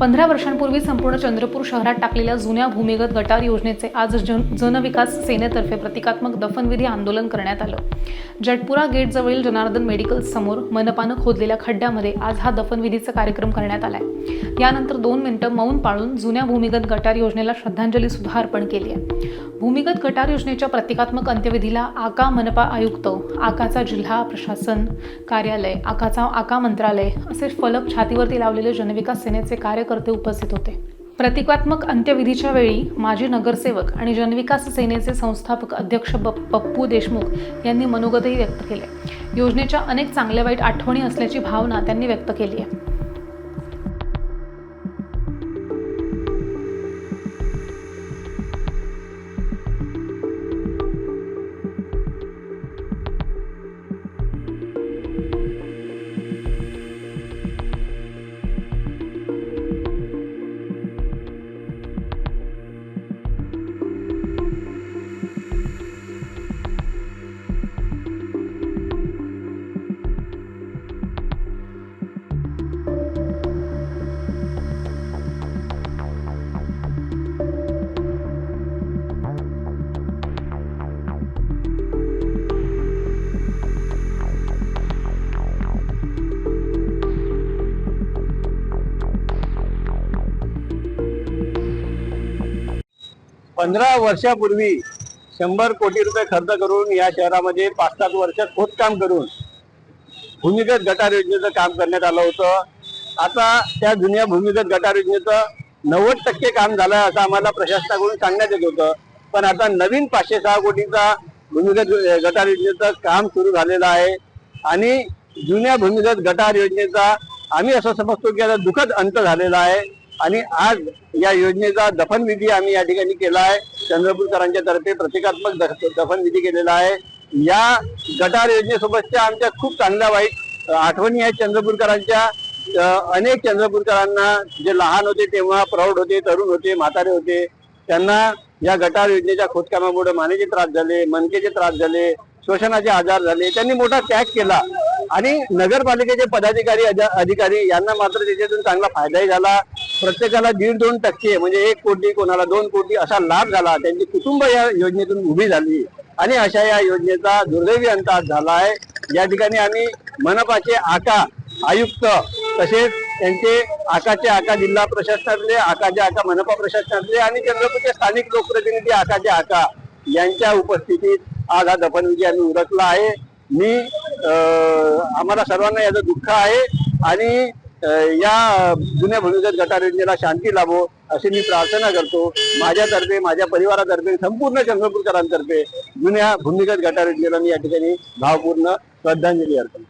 पंधरा वर्षांपूर्वी संपूर्ण चंद्रपूर शहरात टाकलेल्या जुन्या भूमिगत गटार योजनेचे आज जन जनविकास सेनेतर्फे प्रतिकात्मक दफनविधी आंदोलन करण्यात आलं. जटपुरा गेटजवळील जनार्दन मेडिकल समोर मनपानं खोदलेल्या खड्ड्यामध्ये आज हा दफनविधीचा कार्यक्रम करण्यात आलाय. यानंतर दोन मिनिटं मौन पाळून जुन्या भूमिगत गटार योजनेला श्रद्धांजली सुद्धा अर्पण केली आहे. भूमिगत गटार योजनेच्या प्रतिकात्मक अंत्यविधीला आका मनपा आयुक्त आकाचा जिल्हा प्रशासन कार्यालय आकाचा आका मंत्रालय असे फलक छातीवरती लावलेले जनविकास सेनेचे कार्य कार्यकर्ते उपस्थित होते. प्रतिकात्मक अंत्यविधीच्या वेळी माजी नगरसेवक आणि जनविकास सेनेचे संस्थापक अध्यक्ष पप्पू देशमुख यांनी मनोगतही व्यक्त केले. योजनेच्या अनेक चांगल्या वाईट आठवणी असल्याची भावना त्यांनी व्यक्त केली आहे. पंधरा वर्षापूर्वी शंभर कोटी रुपये खर्च करून या शहरामध्ये पाच सात वर्ष खोदकाम करून भूमिगत गटार योजनेचं काम करण्यात आलं होतं. आता त्या जुन्या भूमिगत गटार योजनेचं नव्वद टक्के काम झालं असं आम्हाला प्रशासनाकडून सांगण्यात येत होतं. पण आता नवीन पाचशे सहा कोटीचा भूमिगत गटार योजनेचं काम सुरू झालेलं आहे. आणि जुन्या भूमिगत गटार योजनेचा आम्ही असं समजतो की आता दुःखद अंत झालेला आहे. आणि आज या योजनेचा दफनविधी आम्ही या ठिकाणी केला आहे. चंद्रपूरकरांच्या तर्फे प्रतिकात्मक दफनविधी केलेला आहे. या गटार योजनेसोबतच्या आमच्या खूप चांगल्या वाईट आठवणी आहेत चंद्रपूरकरांच्या. अनेक चंद्रपूरकरांना जे लहान होते तेव्हा प्रौढ होते तरुण होते म्हातारे होते त्यांना या गटार योजनेच्या खोदकामामुळे मानेचे त्रास झाले मनकेचे त्रास झाले श्वसनाचे आजार झाले त्यांनी मोठा त्याग केला. आणि नगरपालिकेचे पदाधिकारी अध- अधिकारी यांना मात्र त्याच्यातून चांगला फायदाही झाला. प्रत्येकाला दीड दोन टक्के म्हणजे एक कोटी कोणाला दोन कोटी असा लाभ झाला. त्यांची कुटुंब या योजनेतून उभी झाली. आणि अशा या योजनेचा दुर्दैवी अंत झाला आहे या ठिकाणी आम्ही मनपाचे आका आयुक्त तसेच त्यांचे आकाचे आका जिल्हा प्रशासनातले आकाचे आका मनपा प्रशासनातले आणि चंद्रपूरचे स्थानिक लोकप्रतिनिधी आकाचे आका यांच्या उपस्थितीत आज हा दफनविधी आम्ही उरकला आहे. मी आम्हाला सर्वांना याचं दुःख आहे. आणि या जुन्या भूमिगत गटार योजनेला शांती लाभो अशी मी प्रार्थना करतो. माझ्यातर्फे माझ्या परिवारातर्फे संपूर्ण चंद्रपूरकरांतर्फे जुन्या भूमिगत गटार योजनेला मी या ठिकाणी भावपूर्ण श्रद्धांजली अर्पण